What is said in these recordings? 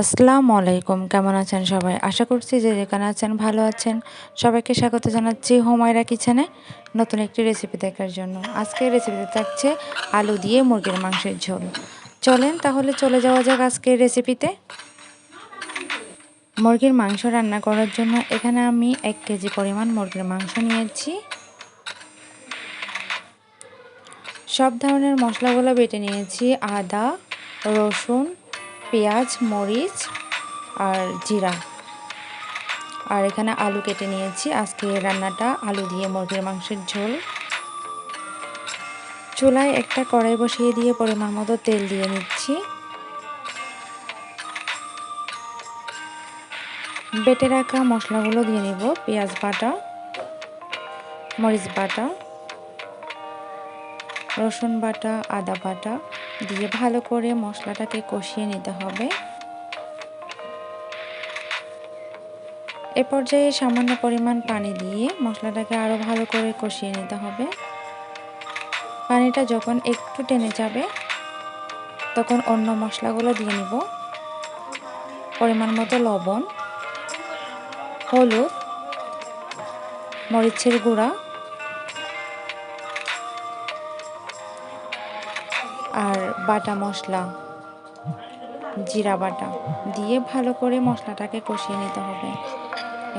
আসসালামু আলাইকুম, কেমন আছেন সবাই? আশা করছি যে যেখানে আছেন ভালো আছেন। সবাইকে স্বাগত জানাচ্ছি হোমায়রা কিচেনে নতুন একটি রেসিপি দেখার জন্য। আজকের রেসিপিতে থাকছে আলু দিয়ে মুরগির মাংসের ঝোল। চলেন তাহলে চলে যাওয়া যাক আজকের রেসিপিতে মুরগির মাংস রান্না করার জন্য এখানে আমি এক কেজি পরিমাণ মুরগির মাংস নিয়েছি। সব ধরনের মশলাগুলো বেটে নিয়েছি, আদা, রসুন পেঁয়াজ, মরিচ আর জিরা। আর এখানে আলু কেটে নিয়েছি। আজকে রান্নাটা আলু দিয়ে মুরগির মাংসের ঝোল। চুলায় একটা কড়াই বসিয়ে দিয়ে পরিমাণ মতো তেল দিয়ে নিচ্ছি। বেটে রাখা মশলাগুলো দিয়ে নিব। পেঁয়াজ বাটা, মরিচ বাটা। রসুন বাটা, আদা বাটা দিয়ে ভালো করে মশলাটাকে কষিয়ে নিতে হবে। এ পর্যায়ে সামান্য পরিমাণ পানি দিয়ে মশলাটাকে আরও ভালো করে কষিয়ে নিতে হবে। পানিটা যখন একটু টেনে যাবে, তখন অন্য মশলাগুলো দিয়ে নিব। পরিমাণ মতো লবণ, হলুদ, মরিচের গুঁড়া আর বাটা মশলা, জিরা বাটা দিয়ে ভালো করে মশলাটাকে কষিয়ে নিতে হবে।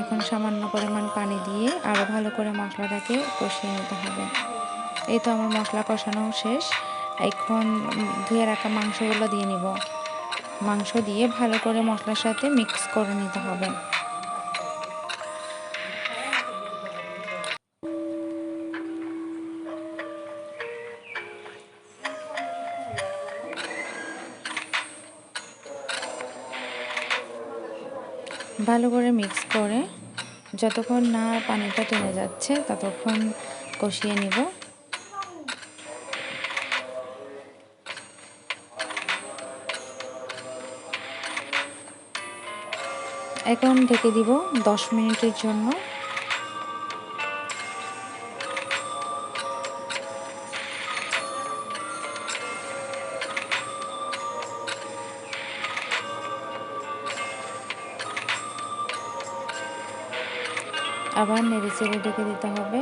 এখন সামান্য পরিমাণ পানি দিয়ে আরও ভালো করে মশলাটাকে কষিয়ে নিতে হবে। এই তো আমার মশলা কষানো শেষ। এখন ধুয়ে রাখা মাংসগুলো দিয়ে নিব। মাংস দিয়ে ভালো করে মশলার সাথে মিক্স করে নিতে হবে। ভালো করে মিক্স করে যতক্ষণ না পানিটা টেনে যাচ্ছে ততক্ষণ কষিয়ে নিব। এখন ঢেকে দিব দশ মিনিটের জন্য। আবার নেড়ে চেড়ে ঢেকে দিতে হবে।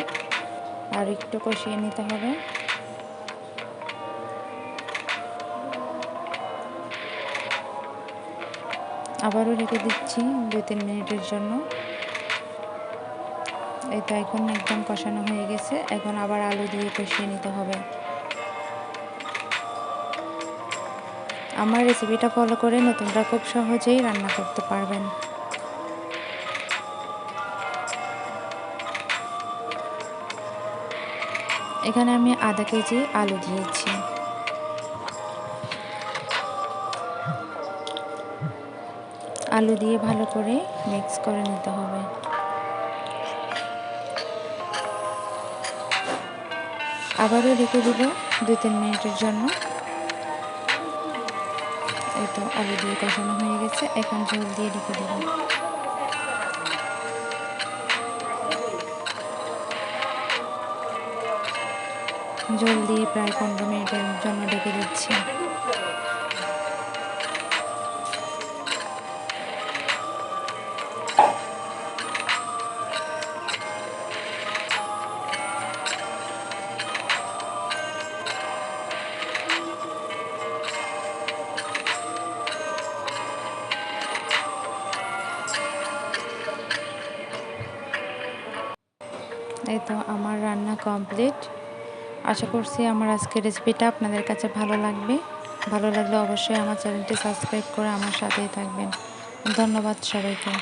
আর একটু কষিয়ে নিতে হবে। আবারও রেখে দিচ্ছি দুই তিন মিনিটের জন্য। এই তো এখন একদম কষানো হয়ে গেছে। এখন আবার আলু দিয়ে কষিয়ে নিতে হবে। আমার রেসিপিটা ফলো করে নতুনরা খুব সহজেই রান্না করতে পারবেন। এখানে আমি আধা কেজি আলু দিয়েছি। আলু দিয়ে ভালো করে মিক্স করে নিতে হবে। আবারও রেখে দিব দু তিন মিনিটের জন্য। এই তো আলু দিয়ে কষানো হয়ে গেছে। এখন ঝোল দিয়ে রেখে দেবো। জল দিয়ে প্রায় পনেরো মিনিটের জন্য ঢেকে দিচ্ছি। এই তো আমার রান্না কমপ্লিট। আশা করছি আমার আজকের রেসিপিটা আপনাদের কাছে ভালো লাগবে। ভালো লাগলে অবশ্যই আমার চ্যানেলটি সাবস্ক্রাইব করে আমার সাথেই থাকবেন। ধন্যবাদ সবাইকে।